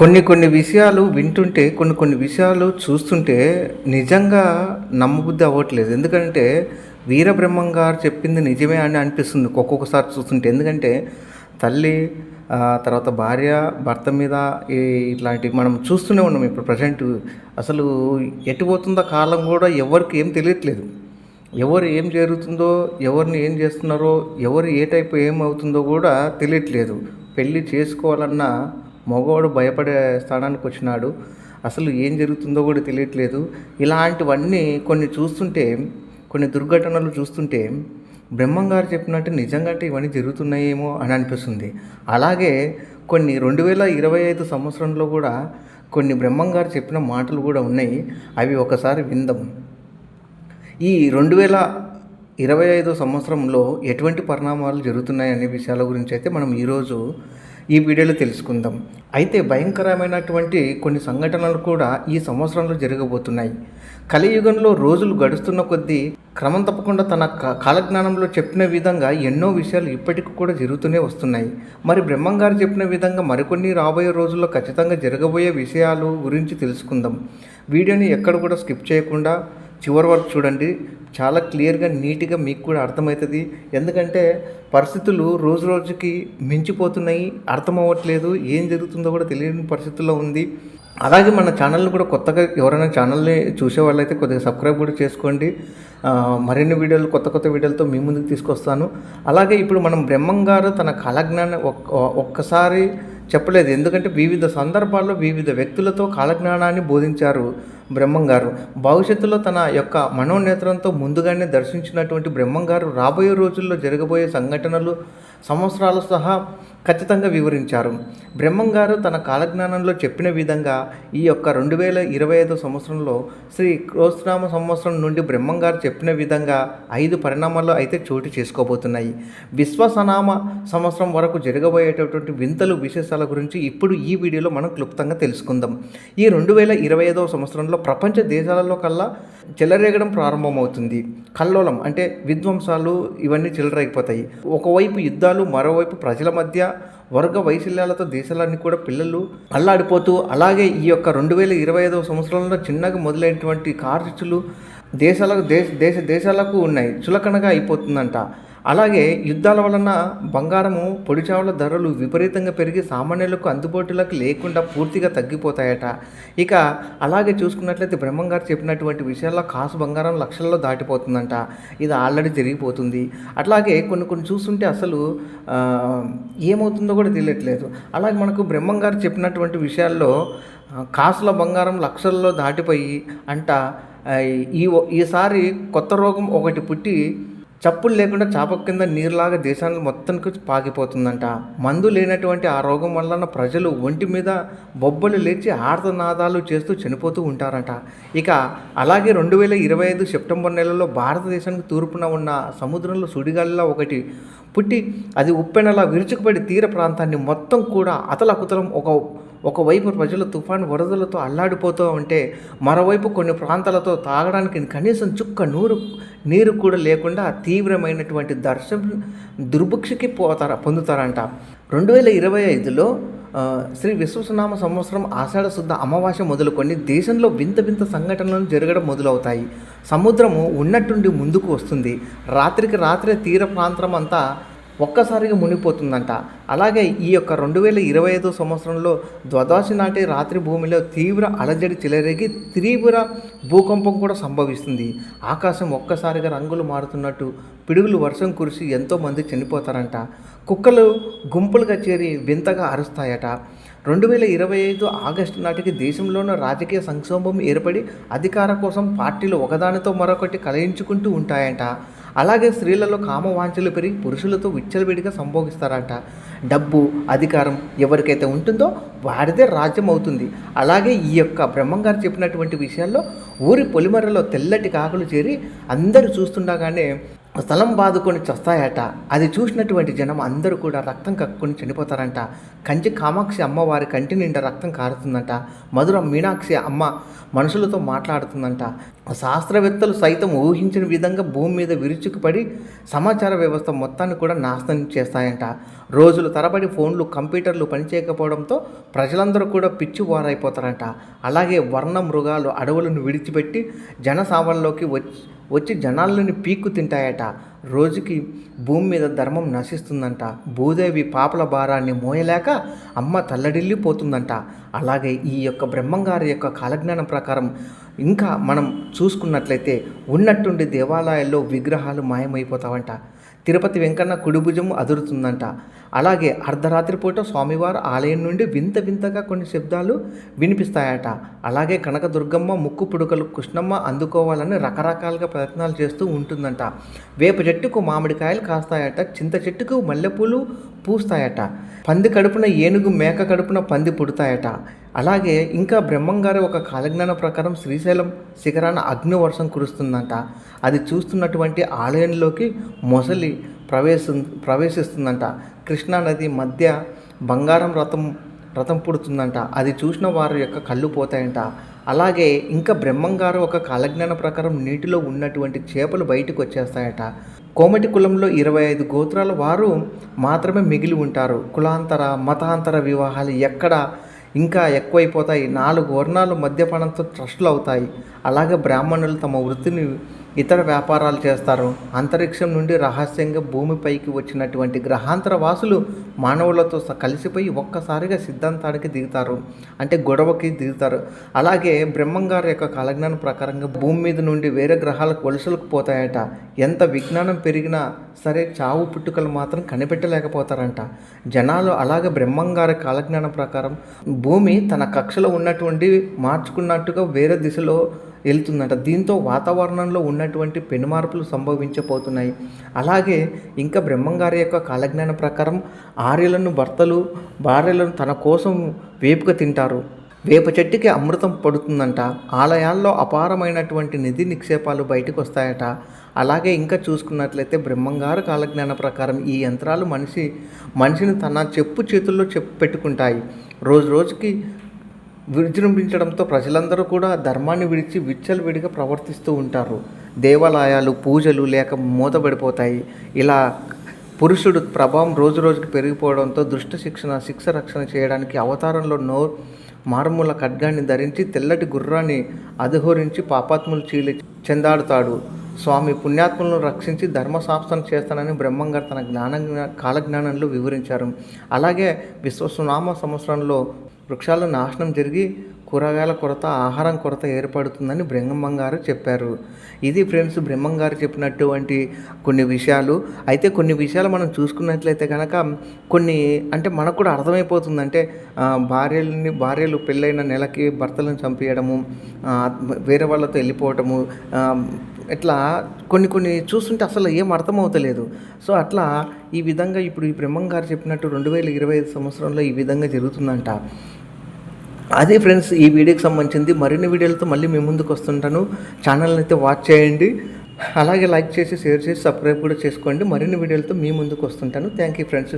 కొన్ని కొన్ని విషయాలు వింటుంటే కొన్ని కొన్ని విషయాలు చూస్తుంటే నిజంగా నమ్మబుద్ధి అవ్వట్లేదు. ఎందుకంటే వీరబ్రహ్మం గారు చెప్పింది నిజమే అని అనిపిస్తుంది ఒక్కొక్కసారి చూస్తుంటే. ఎందుకంటే తల్లి తర్వాత భార్య భర్త మీద ఇట్లాంటివి మనం చూస్తూనే ఉన్నాం ఇప్పుడు ప్రజెంట్ అసలు ఎటు పోతుందో కాలం కూడా ఎవరికి ఏం తెలియట్లేదు. ఎవరు ఏం జరుగుతుందో ఎవరిని ఏం చేస్తున్నారో ఎవరు ఏ టైపు ఏమవుతుందో కూడా తెలియట్లేదు. పెళ్ళి చేసుకోవాలన్నా మగవాడు భయపడే స్థానానికి వచ్చినాడు. అసలు ఏం జరుగుతుందో కూడా తెలియట్లేదు. ఇలాంటివన్నీ కొన్ని చూస్తుంటే కొన్ని దుర్ఘటనలు చూస్తుంటే బ్రహ్మంగారు చెప్పినట్టు నిజంగా ఇవన్నీ జరుగుతున్నాయేమో అని అనిపిస్తుంది. అలాగే కొన్ని రెండు వేల ఇరవై ఐదు సంవత్సరంలో కూడా కొన్ని బ్రహ్మంగారు చెప్పిన మాటలు కూడా ఉన్నాయి. అవి ఒకసారి విందాం. ఈ రెండు వేల ఇరవై ఐదో సంవత్సరంలో ఎటువంటి పరిణామాలు జరుగుతున్నాయి అనే విషయాల గురించి అయితే మనం ఈరోజు ఈ వీడియోలో తెలుసుకుందాం. అయితే భయంకరమైనటువంటి కొన్ని సంఘటనలు కూడా ఈ సంవత్సరంలో జరగబోతున్నాయి. కలియుగంలో రోజులు గడుస్తున్న కొద్దీ క్రమం తప్పకుండా తన కాలజ్ఞానంలో చెప్పిన విధంగా ఎన్నో విషయాలు ఇప్పటికి కూడా జరుగుతూనే వస్తున్నాయి. మరి బ్రహ్మంగారు చెప్పిన విధంగా మరికొన్ని రాబోయే రోజుల్లో ఖచ్చితంగా జరగబోయే విషయాలు గురించి తెలుసుకుందాం. వీడియోని ఎక్కడ కూడా స్కిప్ చేయకుండా చివరి వరకు చూడండి. చాలా క్లియర్గా నీట్గా మీకు కూడా అర్థమవుతుంది. ఎందుకంటే పరిస్థితులు రోజు రోజుకి మించిపోతున్నాయి అర్థం అవ్వట్లేదు ఏం జరుగుతుందో కూడా తెలియని పరిస్థితుల్లో ఉంది. అలాగే మన ఛానల్ని కూడా కొత్తగా ఎవరైనా ఛానల్ని చూసే వాళ్ళైతే కొద్దిగా సబ్స్క్రైబ్ కూడా చేసుకోండి. మరిన్ని వీడియోలు కొత్త కొత్త వీడియోలతో మీ ముందుకు తీసుకొస్తాను. అలాగే ఇప్పుడు మనం బ్రహ్మం గారు తన కాలజ్ఞానం ఒక్క ఒక్కసారి చెప్పలేదు. ఎందుకంటే వివిధ సందర్భాల్లో వివిధ వ్యక్తులతో కాలజ్ఞానాన్ని బోధించారు. బ్రహ్మం గారు భవిష్యత్తులో తన యొక్క మనోనేత్రంతో ముందుగానే దర్శించినటువంటి బ్రహ్మం గారు రాబోయే రోజుల్లో జరగబోయే సంఘటనలు సంవత్సరాలు సహా ఖచ్చితంగా వివరించారు. బ్రహ్మంగారు తన కాలజ్ఞానంలో చెప్పిన విధంగా ఈ యొక్క రెండు వేల ఇరవై ఐదు సంవత్సరంలో శ్రీ క్రోస్నామ సంవత్సరం నుండి బ్రహ్మం గారు చెప్పిన విధంగా ఐదు పరిణామాలు అయితే చోటు చేసుకోబోతున్నాయి. విశ్వసనామ సంవత్సరం వరకు జరగబోయేటటువంటి వింతలు విశేషాల గురించి ఇప్పుడు ఈ వీడియోలో మనం క్లుప్తంగా తెలుసుకుందాం. ఈ రెండు వేల ఇరవై ఐదవ సంవత్సరంలో ప్రపంచ దేశాలలో కల్లా చెలరేగడం ప్రారంభమవుతుంది. కల్లోలం అంటే విధ్వంసాలు ఇవన్నీ చెలరేగిపోతాయి. ఒకవైపు యుద్ధాలు మరోవైపు ప్రజల మధ్య వర్గ వైశల్యాలతో దేశాలన్నీ కూడా పిల్లలు అల్లాడిపోతూ అలాగే ఈ యొక్క రెండు వేల ఇరవై ఐదవ సంవత్సరంలో చిన్నగా మొదలైనటువంటి ఖర్చులు దేశాలకు దేశ దేశ దేశాలకు ఉన్నాయి. చులకనగా అయిపోతుందంట. అలాగే యుద్ధాల వలన బంగారము పొడిచావుల ధరలు విపరీతంగా పెరిగి సామాన్యులకు అందుబాటులోకి లేకుండా పూర్తిగా తగ్గిపోతాయట. ఇక అలాగే చూసుకున్నట్లయితే బ్రహ్మం గారు చెప్పినటువంటి విషయాల్లో కాసు బంగారం లక్షల్లో దాటిపోతుందంట. ఇది ఆల్రెడీ జరిగిపోతుంది. అట్లాగే కొన్ని కొన్ని చూస్తుంటే అసలు ఏమవుతుందో కూడా తెలియట్లేదు. అలాగే మనకు బ్రహ్మంగారు చెప్పినటువంటి విషయాల్లో కాసుల బంగారం లక్షల్లో దాటిపోయి అంట ఈ ఈసారి కొత్త రోగం ఒకటి పుట్టి చప్పులు లేకుండా చాప కింద నీరులాగా దేశాన్ని మొత్తానికి పాకిపోతుందంట. మందు లేనటువంటి ఆ రోగం వలన ప్రజలు ఒంటి మీద బొబ్బలు లేచి ఆర్తనాదాలు చేస్తూ చనిపోతూ ఉంటారట. ఇక అలాగే రెండు వేల ఇరవై ఐదు సెప్టెంబర్ నెలలో భారతదేశానికి తూర్పున ఉన్న సముద్రంలో సుడిగాలిలా ఒకటి పుట్టి అది ఉప్పెనలా విరుచుకుపడి తీర ప్రాంతాన్ని మొత్తం కూడా అతలకుతలం ఒక ఒకవైపు ప్రజలు తుఫాను వరదలతో అల్లాడిపోతూ ఉంటే మరోవైపు కొన్ని ప్రాంతాలతో తాగడానికి కనీసం చుక్క నూరు నీరు కూడా లేకుండా తీవ్రమైనటువంటి దర్శనం దుర్భిక్షకి పోతారా పొందుతారంట. రెండు వేల ఇరవై ఐదులో శ్రీ విశ్వసనామ సంవత్సరం ఆషాఢ శుద్ధ అమావాస్య మొదలుకొని దేశంలో వింత వింత సంఘటనలు జరగడం మొదలవుతాయి. సముద్రము ఉన్నట్టుండి ముందుకు వస్తుంది. రాత్రికి రాత్రే తీర ప్రాంతం అంతా ఒక్కసారిగా మునిగిపోతుందంట. అలాగే ఈ యొక్క రెండు వేల ఇరవై ఐదో సంవత్సరంలో ద్వాదశి నాటి రాత్రి భూమిలో తీవ్ర అలజడి చెలరేగి తీవ్ర భూకంపం కూడా సంభవిస్తుంది. ఆకాశం ఒక్కసారిగా రంగులు మారుతున్నట్టు పిడుగులు వర్షం కురిసి ఎంతోమంది చనిపోతారంట. కుక్కలు గుంపులుగా చేరి వింతగా అరుస్తాయట. రెండు వేల ఇరవై ఐదు ఆగస్టు నాటికి దేశంలోనూ రాజకీయ సంక్షోభం ఏర్పడి అధికార కోసం పార్టీలు ఒకదానితో మరొకటి కలయించుకుంటూ ఉంటాయంట. అలాగే స్త్రీలలో కామవాంఛలు పెరిగి పురుషులతో విచ్చలవిడిగా సంభోగిస్తారంట. డబ్బు అధికారం ఎవరికైతే ఉంటుందో వారిదే రాజ్యం అవుతుంది అలాగే ఈ యొక్క బ్రహ్మంగారు చెప్పినటువంటి విషయాల్లో ఊరి పొలిమరలో తెల్లటి కాకులు చేరి అందరూ చూస్తుండగానే స్థలం బాదుకొని చస్తాయట. అది చూసినటువంటి జనం అందరూ కూడా రక్తం కక్కుని చనిపోతారంట. కంచి కామాక్షి అమ్మవారి కంటి నిండా రక్తం కారుతుందంట. మధుర మీనాక్షి అమ్మ మనుషులతో మాట్లాడుతుందంట. శాస్త్రవేత్తలు సైతం ఊహించిన విధంగా భూమి మీద విరుచుకుపడి సమాచార వ్యవస్థ మొత్తాన్ని కూడా నాశనం చేస్తాయంట. రోజులు తరబడి ఫోన్లు కంప్యూటర్లు పనిచేయకపోవడంతో ప్రజలందరూ కూడా పిచ్చివారైపోతారంట. అలాగే వర్ణ మృగాలు అడవులను విడిచిపెట్టి జనసావల్లోకి వచ్చి వచ్చి జనాలని పీక్కు తింటాయట. రోజుకి భూమి మీద ధర్మం నశిస్తుందంట. భూదేవి పాపల భారాన్ని మోయలేక అమ్మ తల్లడిల్లిపోతుందంట. అలాగే ఈ యొక్క బ్రహ్మంగారి యొక్క కాలజ్ఞానం ప్రకారం ఇంకా మనం చూసుకున్నట్లయితే ఉన్నట్టుండి దేవాలయాల్లో విగ్రహాలు మాయమైపోతావంట. తిరుపతి వెంకన్న కుడిభుజం అదురుతుందంట. అలాగే అర్ధరాత్రి పూట స్వామివారి ఆలయం నుండి వింత వింతగా కొన్ని శబ్దాలు వినిపిస్తాయట. అలాగే కనకదుర్గమ్మ ముక్కు పుడుకలు కృష్ణమ్మ అందుకోవాలని రకరకాలుగా ప్రయత్నాలు చేస్తూ ఉంటుందంట. వేప చెట్టుకు మామిడికాయలు కాస్తాయట. చింత చెట్టుకు మల్లెపూలు పూస్తాయట. పంది కడుపున ఏనుగు మేక కడుపున పంది పుడతాయట. అలాగే ఇంకా బ్రహ్మంగారి ఒక కాలజ్ఞాన ప్రకారం శ్రీశైలం శిఖరాన అగ్నివర్షం కురుస్తుందంట. అది చూస్తున్నటువంటి ఆలయంలోకి మొసలి ప్రవేశం ప్రవేశిస్తుందంట. కృష్ణానది మధ్య బంగారం రథం రథం పుడుతుందంట. అది చూసిన వారి యొక్క కళ్ళు పోతాయంట. అలాగే ఇంకా బ్రహ్మంగారు ఒక కాలజ్ఞాన ప్రకారం నీటిలో ఉన్నటువంటి చేపలు బయటకు వచ్చేస్తాయట. కోమటి కులంలో ఇరవై ఐదు గోత్రాల వారు మాత్రమే మిగిలి ఉంటారు. కులాంతర మతాంతర వివాహాలు ఎక్కడ ఇంకా ఎక్కువైపోతాయి. నాలుగు వర్ణాలు మద్యపానంతో ట్రస్టులు అవుతాయి అలాగే బ్రాహ్మణులు తమ వృత్తిని ఇతర వ్యాపారాలు చేస్తారు. అంతరిక్షం నుండి రహస్యంగా భూమిపైకి వచ్చినటువంటి గ్రహాంతర వాసులు మానవులతో కలిసిపోయి ఒక్కసారిగా సిద్ధాంతానికి దిగుతారు. అంటే గొడవకి దిగుతారు. అలాగే బ్రహ్మంగారి యొక్క కాలజ్ఞానం ప్రకారంగా భూమి మీద నుండి వేరే గ్రహాలకు వలసలకు పోతాయట. ఎంత విజ్ఞానం పెరిగినా సరే చావు పుట్టుకలు మాత్రం కనిపెట్టలేకపోతారంట. జనాలు అలాగే బ్రహ్మంగారి కాలజ్ఞానం ప్రకారం భూమి తన కక్షలో ఉన్నటువంటి మార్చుకున్నట్టుగా వేరే దిశలో వెళ్తుందంట. దీంతో వాతావరణంలో ఉన్నటువంటి పెనుమార్పులు సంభవించబోతున్నాయి. అలాగే ఇంకా బ్రహ్మంగారి యొక్క కాలజ్ఞాన ప్రకారం ఆర్యలను భర్తలు భార్యలను తన కోసం వేపుక తింటారు. వేప చెట్టుకి అమృతం పడుతుందంట. ఆలయాల్లో అపారమైనటువంటి నిధి నిక్షేపాలు బయటకు వస్తాయట. అలాగే ఇంకా చూసుకున్నట్లయితే బ్రహ్మంగారు కాలజ్ఞాన ప్రకారం ఈ యంత్రాలు మనిషి మనిషిని తన చెప్పు చేతుల్లో చెప్పు పెట్టుకుంటాయి. రోజు రోజుకి విజృంభించడంతో ప్రజలందరూ కూడా ధర్మాన్ని విడిచి విచ్చలవిడిగా ప్రవర్తిస్తూ ఉంటారు. దేవాలయాలు పూజలు లేక మూతబడిపోతాయి. ఇలా పురుషుడు ప్రభావం రోజు రోజుకి పెరిగిపోవడంతో దుష్ట శిక్షణ శిక్ష రక్షణ చేయడానికి అవతారంలో నో మారుమూల ఖడ్గాన్ని ధరించి తెల్లటి గుర్రాన్ని అధిహోరించి పాపాత్ములు చీలి చెందాడుతాడు. స్వామి పుణ్యాత్మలను రక్షించి ధర్మ చేస్తానని బ్రహ్మంగారు తన జ్ఞాన కాలజ్ఞానంలో వివరించారు. అలాగే విశ్వసునామ సంవత్సరంలో వృక్షాల నాశనం జరిగి కూరగాయల కొరత ఆహారం కొరత ఏర్పడుతుందని బ్రహ్మంగారు చెప్పారు. ఇది ఫ్రెండ్స్ బ్రహ్మంగారు చెప్పినటువంటి కొన్ని విషయాలు. అయితే కొన్ని విషయాలు మనం చూసుకున్నట్లయితే కనుక కొన్ని అంటే మనకు కూడా అర్థమైపోతుంది అంటే భార్యలని భార్యలు పెళ్ళైన నెలకి భర్తలను చంపేయడము వేరే వాళ్ళతో వెళ్ళిపోవటము ఇట్లా కొన్ని కొన్ని చూస్తుంటే అసలు ఏం అర్థమవుతలేదు. సో అట్లా ఈ విధంగా ఇప్పుడు ఈ బ్రహ్మం గారు చెప్పినట్టు రెండు వేల ఇరవై ఐదు సంవత్సరంలో ఈ విధంగా జరుగుతుందంట. అదే ఫ్రెండ్స్ ఈ వీడియోకి సంబంధించింది మరిన్ని వీడియోలతో మళ్ళీ మీ ముందుకు వస్తుంటాను. ఛానల్ని అయితే వాచ్ చేయండి. అలాగే లైక్ చేసి షేర్ చేసి సబ్స్క్రైబ్ కూడా చేసుకోండి. మరిన్ని వీడియోలతో మీ ముందుకు వస్తుంటాను. Thank you friends.